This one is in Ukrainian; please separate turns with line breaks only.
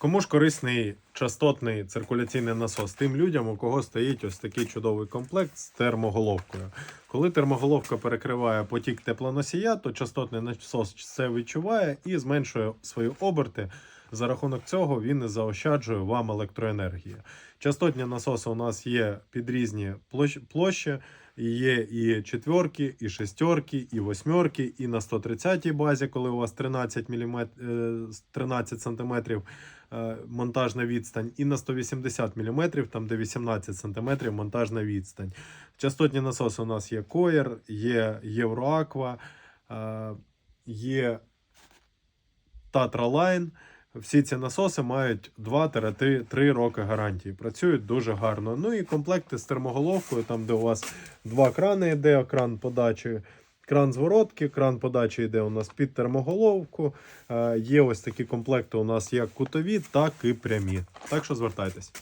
Кому ж корисний частотний циркуляційний насос? Тим людям, у кого стоїть ось такий чудовий комплект з термоголовкою. Коли термоголовка перекриває потік теплоносія, то частотний насос це відчуває і зменшує свої оберти. За рахунок цього він і заощаджує вам електроенергії. Частотні насоси у нас є під різні площ- площі. Є і четверки, і шестерки, і восьмерки, і на 130 базі, коли у вас 13 мм, 13 см монтажна відстань, і на 180 мм, там де 18 см монтажна відстань. Частотні насоси у нас є Коєр, є Євроаква, е, є Line. Всі ці насоси мають 2-3 роки гарантії. Працюють дуже гарно. Ну і комплекти з термоголовкою, там, де у вас два крани йде, кран подачі, кран зворотки, кран подачі йде у нас під термоголовку. Е, Є ось такі комплекти у нас як кутові, так і прямі. Так що звертайтесь.